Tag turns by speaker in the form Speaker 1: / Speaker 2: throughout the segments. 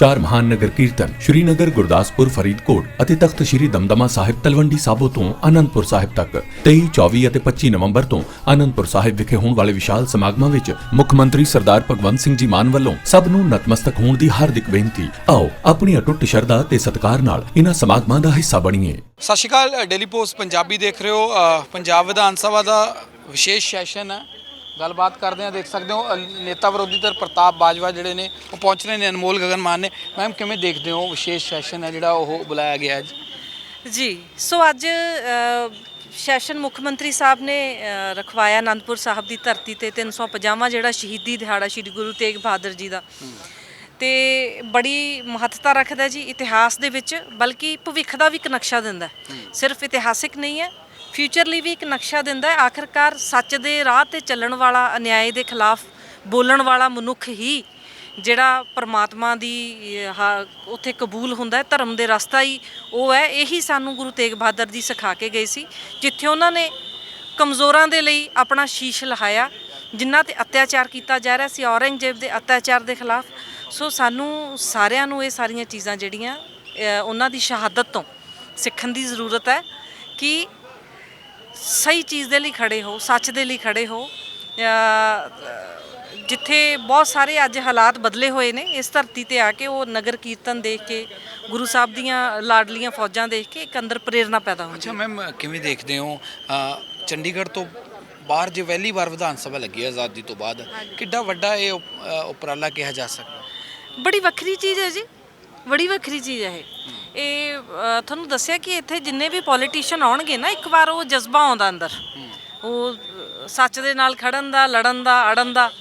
Speaker 1: ਚਾਰ ਮਹਾਨ ਨਗਰ ਕੀਰਤਨ ਸ਼੍ਰੀਨਗਰ, ਗੁਰਦਾਸਪੁਰ, ਫਰੀਦਕੋਟ ਅਤੇ ਤਖਤ ਸ਼੍ਰੀ ਦਮਦਮਾ ਸਾਹਿਬ ਤਲਵੰਡੀ ਸਾਬੋ ਤੋਂ ਆਨੰਦਪੁਰ ਸਾਹਿਬ ਤੱਕ। 23 24 ਅਤੇ 25 ਨਵੰਬਰ ਤੋਂ ਆਨੰਦਪੁਰ ਸਾਹਿਬ ਵਿਖੇ ਹੋਣ ਵਾਲੇ ਵਿਸ਼ਾਲ ਸਮਾਗਮਾਂ ਵਿੱਚ ਮੁੱਖ ਮੰਤਰੀ ਸਰਦਾਰ ਭਗਵੰਤ ਸਿੰਘ ਜੀ ਮਾਨ ਵੱਲੋਂ ਸਭ ਨੂੰ ਨਤਮਸਤਕ ਹੋਣ ਦੀ ਹਾਰਦਿਕ ਬੇਨਤੀ। ਆਓ, ਆਪਣੀ ਅਟੁੱਟ ਸ਼ਰਧਾ ਤੇ ਸਤਿਕਾਰ ਨਾਲ ਇਹਨਾਂ ਸਮਾਗਮਾਂ ਦਾ ਹਿੱਸਾ ਬਣੀਏ।
Speaker 2: ਸਤਿ ਸ਼੍ਰੀ ਅਕਾਲ ਡੇਲੀ ਪੋਸਟ ਪੰਜਾਬੀ ਦੇਖ ਰਹੇ ਹੋ। ਪੰਜਾਬ ਵਿਧਾਨ ਸਭਾ ਦਾ ਵਿਸ਼ੇਸ਼ ਸੈਸ਼ਨ ਹੈ। ਗੱਲਬਾਤ ਕਰਦੇ ਆ ਦੇਖ ਸਕਦੇ ਹੋ ਅ, ਨੇਤਾ ਵਿਰੋਧੀ ਧਿਰ ਪ੍ਰਤਾਪ ਬਾਜਵਾ ਜਿਹੜੇ ਨੇ ਉਹ ਪਹੁੰਚ ਰਹੇ ਨੇ ਅਨਮੋਲ ਗਗਨ ਮਾਨ ਨੇ। ਮੈਮ ਕਿਵੇਂ ਦੇਖਦੇ ਹੋ ਵਿਸ਼ੇਸ਼ ਸੈਸ਼ਨ ਹੈ ਜਿਹੜਾ ਉਹ ਬੁਲਾਇਆ ਗਿਆ ਅੱਜ?
Speaker 3: ਜੀ ਸੋ ਅੱਜ ਅ, ਸੈਸ਼ਨ ਮੁੱਖ ਮੰਤਰੀ ਸਾਹਿਬ ਨੇ ਅ, ਰਖਵਾਇਆ ਆਨੰਦਪੁਰ ਸਾਹਿਬ ਦੀ ਧਰਤੀ ਤੇ 350ਵਾਂ ਜਿਹੜਾ ਸ਼ਹੀਦੀ ਦਿਹਾੜਾ ਸ੍ਰੀ ਗੁਰੂ ਤੇਗ ਬਹਾਦਰ ਜੀ ਦਾ। ਤੇ ਬੜੀ ਮਹੱਤਤਾ ਰੱਖਦਾ ਜੀ ਇਤਿਹਾਸ ਦੇ ਵਿੱਚ ਬਲਕਿ ਭਵਿੱਖ ਦਾ ਵੀ ਇੱਕ ਨਕਸ਼ਾ ਦਿੰਦਾ। ਹੈ। ਸਿਰਫ ਇਤਿਹਾਸਿਕ ਨਹੀਂ ਹੈ ਫਿਊਚਰ ਲਈ ਵੀ ਇੱਕ ਨਕਸ਼ਾ ਦਿੰਦਾ ਹੈ। ਆਖਰਕਾਰ ਸੱਚ ਦੇ ਰਾਹ ਤੇ ਚੱਲਣ ਵਾਲਾ ਅਨਿਆਏ ਦੇ ਖਿਲਾਫ ਬੋਲਣ ਵਾਲਾ ਮਨੁੱਖ ਹੀ ਜਿਹੜਾ ਪਰਮਾਤਮਾ ਦੀ ਅਹ, ਉੱਥੇ ਕਬੂਲ ਹੁੰਦਾ ਹੈ ਧਰਮ ਦੇ ਰਸਤਾ ਹੀ ਉਹ ਹੈ। ਇਹੀ ਸਾਨੂੰ ਗੁਰੂ ਤੇਗ ਬਹਾਦਰ ਜੀ ਸਿਖਾ ਕੇ ਗਏ ਸੀ ਜਿੱਥੇ ਉਹਨਾਂ ਨੇ ਕਮਜ਼ੋਰਾਂ ਦੇ ਲਈ ਆਪਣਾ ਸ਼ੀਸ਼ ਲਹਾਇਆ ਜਿਨ੍ਹਾਂ ਤੇ ਅਤਿਆਚਾਰ ਕੀਤਾ ਜਾ ਰਿਹਾ ਸੀ ਔਰੰਗਜ਼ੇਬ ਦੇ ਅਤਿਆਚਾਰ ਦੇ ਖਿਲਾਫ। ਸੋ ਸਾਨੂੰ ਸਾਰਿਆਂ ਨੂੰ ਇਹ ਸਾਰੀਆਂ ਚੀਜ਼ਾਂ ਜਿਹੜੀਆਂ ਉਹਨਾਂ ਦੀ ਸ਼ਹਾਦਤ ਤੋਂ ਸਿੱਖਣ ਦੀ ਜ਼ਰੂਰਤ ਹੈ ਕਿ ਸਹੀ ਚੀਜ਼ ਦੇ ਲਈ ਖੜੇ ਹੋ ਸੱਚ ਦੇ ਲਈ ਖੜੇ ਹੋ ਜਿੱਥੇ ਬਹੁਤ ਸਾਰੇ ਅੱਜ ਹਾਲਾਤ ਬਦਲੇ ਹੋਏ ਨੇ ਇਸ ਧਰਤੀ ਤੇ ਆ ਕੇ ਉਹ ਨਗਰ ਕੀਰਤਨ ਦੇਖ ਕੇ ਗੁਰੂ ਸਾਹਿਬ ਦੀਆਂ ਲਾਡਲੀਆਂ ਫੌਜਾਂ ਦੇਖ ਕੇ ਇੱਕ ਅੰਦਰ ਪ੍ਰੇਰਣਾ ਪੈਦਾ ਹੁੰਦੀ
Speaker 2: ਅੱਛਾ ਮੈਮ ਕਿਵੇਂ ਦੇਖਦੇ ਹੋ? ਚੰਡੀਗੜ੍ਹ ਤੋਂ ਬਾਹਰ ਜੇ ਪਹਿਲੀ ਵਾਰ ਵਿਧਾਨ ਸਭਾ ਲੱਗੀ ਆਜ਼ਾਦੀ ਤੋਂ ਬਾਅਦ ਕਿੱਡਾ ਵੱਡਾ ਇਹ ਉਪਰਾਲਾ ਕਿਹਾ ਜਾ ਸਕਦਾ?
Speaker 3: ਬੜੀ ਵੱਖਰੀ ਚੀਜ਼ ਹੈ ਜੀ ਬੜੀ ਵੱਖਰੀ ਚੀਜ਼ ਹੈ। ਇਹ ਅ, ਤੁਹਾਨੂੰ ਦੱਸਿਆ ਕਿ ਇੱਥੇ ਜਿੰਨੇ ਵੀ ਪੋਲੀਟੀਸ਼ੀਅਨ ਆਉਣਗੇ ਨਾ ਇੱਕ ਵਾਰ ਉਹ ਜਜ਼ਬਾ ਆਉਂਦਾ ਅੰਦਰ। ਉਹ ਅ, ਸੱਚ ਦੇ ਨਾਲ ਖੜਨ ਦਾ ਲੜਨ ਦਾ ਅੜਨ ਦਾ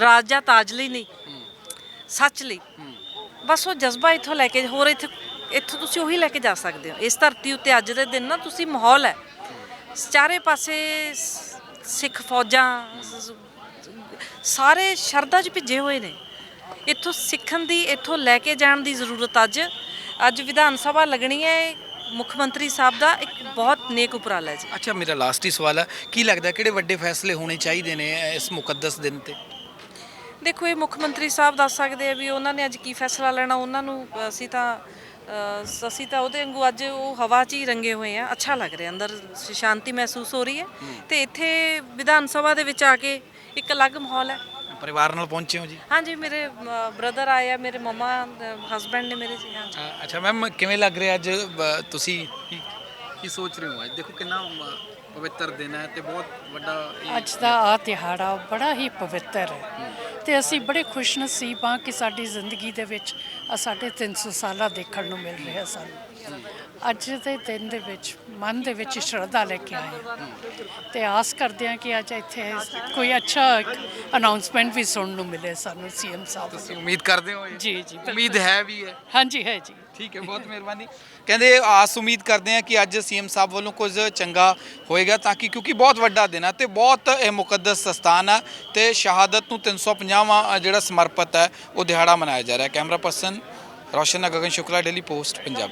Speaker 3: ਰਾਜ ਜਾਂ ਤਾਜ ਲਈ ਨਹੀਂ ਸੱਚ ਲਈ। ਬਸ ਉਹ ਜਜ਼ਬਾ ਇੱਥੋਂ ਲੈ ਕੇ ਹੋਰ ਇੱਥੇ ਇੱਥੋਂ ਤੁਸੀਂ ਉਹੀ ਲੈ ਕੇ ਜਾ ਸਕਦੇ ਹੋ। ਇਸ ਧਰਤੀ ਉੱਤੇ ਅੱਜ ਦੇ ਦਿਨ ਨਾ ਤੁਸੀਂ ਮਾਹੌਲ ਹੈ। ਚਾਰੇ ਪਾਸੇ ਸ- ਸਿੱਖ ਫੌਜਾਂ ਸ- ਸਾਰੇ ਸ਼ਰਧਾ 'ਚ ਭਿੱਜੇ ਹੋਏ ਨੇ। ਇੱਥੋਂ ਸਿੱਖਣ ਦੀ ਇੱਥੋਂ ਲੈ ਕੇ ਜਾਣ ਦੀ ਜ਼ਰੂਰਤ ਅੱਜ ਅੱਜ ਵਿਧਾਨ ਸਭਾ ਲੱਗਣੀ ਹੈ ਮੁੱਖ ਮੰਤਰੀ ਸਾਹਿਬ ਦਾ ਇੱਕ ਬਹੁਤ ਨੇਕ ਉਪਰਾਲਾ ਜੀ।
Speaker 2: ਅੱਛਾ ਮੇਰਾ ਲਾਸਟ ਹੀ ਸਵਾਲ ਹੈ ਕੀ ਲੱਗਦਾ ਕਿਹੜੇ ਵੱਡੇ ਫੈਸਲੇ ਹੋਣੇ ਚਾਹੀਦੇ ਨੇ ਇਸ ਮੁਕੱਦਸ ਦਿਨ ਤੇ?
Speaker 3: ਦੇਖੋ ਇਹ ਮੁੱਖ ਮੰਤਰੀ ਸਾਹਿਬ ਦੱਸ ਸਕਦੇ ਆ ਵੀ ਉਹਨਾਂ ਨੇ ਅੱਜ ਕੀ ਫੈਸਲਾ ਲੈਣਾ ਉਹਨਾਂ ਨੂੰ ਅਸੀਂ ਤਾਂ ਅਸੀਂ ਤਾਂ ਉਹਦੇ ਵਾਂਗੂ ਅੱਜ ਉਹ ਹਵਾ 'ਚ ਹੀ ਰੰਗੇ ਹੋਏ ਆ। ਅੱਛਾ ਲੱਗ ਰਿਹਾ ਅੰਦਰ ਸ਼ਾਂਤੀ ਮਹਿਸੂਸ ਹੋ ਰਹੀ ਹੈ। ਤੇ ਇੱਥੇ ਵਿਧਾਨ ਸਭਾ ਦੇ ਵਿੱਚ ਆ ਕੇ ਇੱਕ ਅਲੱਗ ਮਾਹੌਲ ਹੈ।
Speaker 2: ਪਰਿਵਾਰ ਨਾਲ ਪਹੁੰਚੇ ਹੋ ਜੀ?
Speaker 3: ਹਾਂਜੀ ਮੇਰੇ ਬ੍ਰਦਰ ਆਏ ਆ ਮੇਰੇ ਮਮਾ ਹਸਬੰਡ ਨੇ ਮੇਰੇ ਜੀ ਹਾਂਜੀ।
Speaker 2: ਅ, ਅੱਛਾ ਮੈਮ ਕਿਵੇਂ ਲੱਗ ਰਿਹਾ ਅੱਜ ਬ- ਤੁਸੀਂ ਕੀ ਕੀ ਸੋਚ ਰਹੇ ਹੋ ਅੱਜ? ਦੇਖੋ ਕਿੰਨਾ ਮ- ਪਵਿੱਤਰ ਦਿਨ ਹੈ ਤੇ ਬਹੁਤ ਵੱਡਾ ਇਹ-
Speaker 4: ਅੱਜ ਦਾ ਆ ਦਿਹਾੜਾ ਬੜਾ ਹੀ ਪਵਿੱਤਰ ਹੈ। ਤੇ ਅਸੀਂ ਬੜੇ ਖੁਸ਼ ਨਸੀਬ ਹਾਂ ਕਿ ਸਾਡੀ ਜ਼ਿੰਦਗੀ ਦੇ ਵਿੱਚ ਆ ਸਾਡੇ 300 ਸਾਲਾ ਦੇਖਣ ਨੂੰ ਮਿਲ ਰਿਹਾ ਸਾਨੂੰ। ਅੱਜ ਦੇ ਦਿਨ ਦੇ ਵਿੱਚ ਮਨ ਦੇ ਵਿੱਚ ਸ਼ਰਧਾ ਲੈ ਕੇ ਆਏ। ਤੇ ਆਸ ਕਰਦੇ ਹਾਂ ਕਿ ਅੱਜ ਇੱਥੇ ਕੋਈ ਅੱਛਾ ਅਨਾਉਂਸਮੈਂਟ ਵੀ ਸੁਣਨ ਨੂੰ ਮਿਲੇ ਸਾਨੂੰ ਸੀਐਮ ਸਾਹਿਬ
Speaker 2: ਤੁਸੀਂ ਉਮੀਦ ਕਰਦੇ ਹੋ ਇਹ?
Speaker 4: ਜੀ, ਜੀ, ਬਿਲਕੁਲ।
Speaker 2: ਉਮੀਦ ਹੈ ਵੀ ਹੈ
Speaker 4: ਹਾਂਜੀ ਹੈ ਜੀ
Speaker 2: ਠੀਕ ਹੈ ਬਹੁਤ ਮਿਹਰਬਾਨੀ ਕਹਿੰਦੇ ਆਸ ਉਮੀਦ ਕਰਦੇ ਆ ਕਿ ਅੱਜ ਸੀਐਮ ਸਾਹਿਬ ਵੱਲੋਂ ਕੁਝ ਚੰਗਾ ਹੋਏਗਾ ਤਾਂ ਕਿ ਕਿਉਂਕਿ ਬਹੁਤ ਵੱਡਾ ਦਿਨ ਹੈ ਤੇ ਬਹੁਤ ਇਹ ਮੁਕੱਦਸ ਸਥਾਨ ਹੈ ਤੇ ਸ਼ਹਾਦਤ ਨੂੰ 350ਵਾਂ ਜਿਹੜਾ ਸਮਰਪਿਤ ਹੈ ਉਹ ਦਿਹਾੜਾ ਮਨਾਇਆ ਜਾ ਰਿਹਾ ਹੈ camera person Roshan Gagan Shukla Daily Post Punjabi